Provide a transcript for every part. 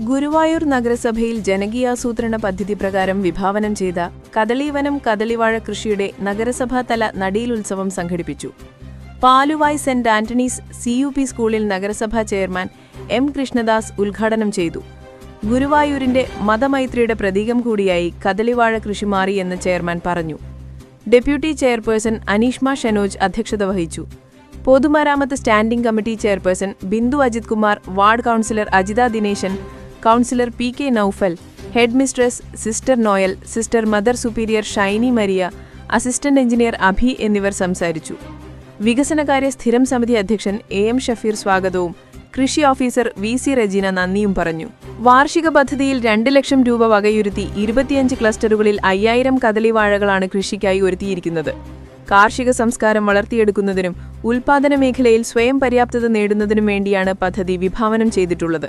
Guruvayur നഗരസഭയിൽ ജനകീയാസൂത്രണ പദ്ധതി പ്രകാരം വിഭാവനം ചെയ്ത കദളീവനം കദളിവാഴ കൃഷിയുടെ നഗരസഭാതല നടീലുത്സവം സംഘടിപ്പിച്ചു. Paluvai saint Antony's C U P സ്കൂളിൽ നഗരസഭാ ചെയർമാൻ എം കൃഷ്ണദാസ് ഉദ്ഘാടനം ചെയ്തു. ഗുരുവായൂരിന്റെ മതമൈത്രിയുടെ പ്രതീകം കൂടിയായി കദളിവാഴ കൃഷി മാറിയെന്ന് ചെയർമാൻ പറഞ്ഞു. ഡെപ്യൂട്ടി ചെയർപേഴ്സൺ അനീഷ്മ ഷനോജ് അധ്യക്ഷത വഹിച്ചു. പൊതുമരാമത്ത് standing committee chairperson Bindu Ajith Kumar ward councillor Ajitha Dineshan councillor P K Noufal headmistress sister Noel sister mother superior Shiny Maria assistant engineer Abhi എന്നിവർ സംസാരിച്ചു. വികസനകാര്യ സ്ഥിരം സമിതി അധ്യക്ഷൻ എ എം ഷഫീർ സ്വാഗതവും കൃഷി ഓഫീസർ വി സി റെജീന നന്ദിയും പറഞ്ഞു. വാർഷിക പദ്ധതിയിൽ രണ്ട് ലക്ഷം രൂപ വകയിരുത്തി ഇരുപത്തിയഞ്ച് ക്ലസ്റ്ററുകളിൽ അയ്യായിരം കദളിവാഴകളാണ് കൃഷിക്കായി ഒരുത്തിയിരിക്കുന്നത്. കാർഷിക സംസ്കാരം വളർത്തിയെടുക്കുന്നതിനും ഉൽപാദന മേഖലയിൽ സ്വയം പര്യാപ്തത നേടുന്നതിനും വേണ്ടിയാണ് പദ്ധതി വിഭാവനം ചെയ്തിട്ടുള്ളത്.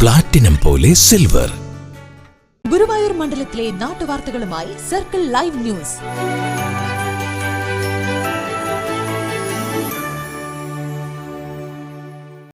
Platinum പോലെ സിൽവർ. ഗുരുവായൂർ മണ്ഡലത്തിലെ നാട്ടുവാർത്തകളുമായി സർക്കിൾ ലൈവ് ന്യൂസ്.